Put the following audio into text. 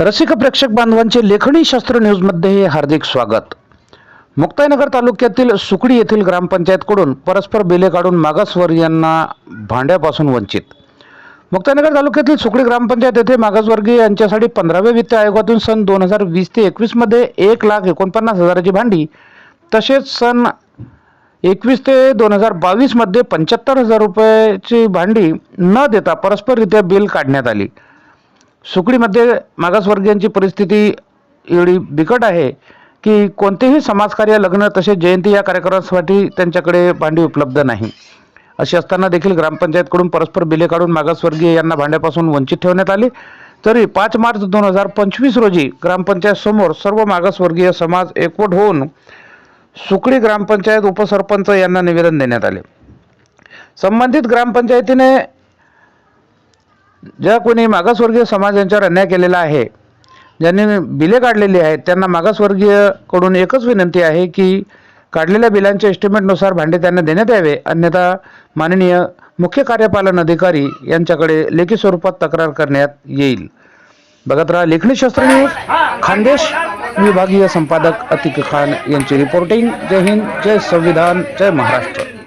रसिक प्रेक्षक बांधवांचे लेखणी शास्त्र न्यूजमध्ये हार्दिक स्वागत. मुक्ताईनगर तालुक्यातील सुकडी येथील ग्रामपंचायतकडून परस्पर बिले काढून मागासवर्गीयांना भांड्यापासून वंचित. मुक्ताईनगर तालुक्यातील सुकडी ग्रामपंचायत येथे मागासवर्गीय यांच्यासाठी पंधराव्या वित्त आयोगातून सन दोन हजार वीस ते एकवीसमध्ये एक लाख एकोणपन्नास हजाराची भांडी तसेच सन एकवीस ते दोन हजार बावीसमध्ये पंच्याहत्तर हजार रुपयाची भांडी न देता परस्पररित्या बिल काढण्यात आली. सुकडीमध्ये मागासवर्गीयांची परिस्थिती एवढी बिकट आहे की कोणतेही समाजकार्य लग्न तसेच जयंती या कार्यक्रमासाठी त्यांच्याकडे भांडी उपलब्ध नाही. अशी असताना देखील ग्रामपंचायतकडून परस्पर बिले काढून मागासवर्गीय यांना भांड्यापासून वंचित ठेवण्यात आले. तरी पाच मार्च दोन हजार पंचवीस रोजी ग्रामपंचायत समोर सर्व मागासवर्गीय समाज एकवट होऊन सुकडी ग्रामपंचायत उपसरपंच यांना निवेदन देण्यात आले. संबंधित ग्रामपंचायतीने ज्या कोणी मागासवर्गीय समाज यांच्यावर अन्याय केलेला आहे ज्यांनी बिले काढलेली आहेत त्यांना मागासवर्गीयकडून एकच विनंती आहे की काढलेल्या बिलांच्या एस्टिमेटनुसार भांडे त्यांना देण्यात यावे. अन्यथा माननीय मुख्य कार्यपालन अधिकारी यांच्याकडे लेखी स्वरूपात तक्रार करण्यात येईल. बघत राहा लेखणी शास्त्र न्यूज खानदेश विभागीय संपादक अतिक खान यांची रिपोर्टिंग जय हिंद जय संविधान जय महाराष्ट्र.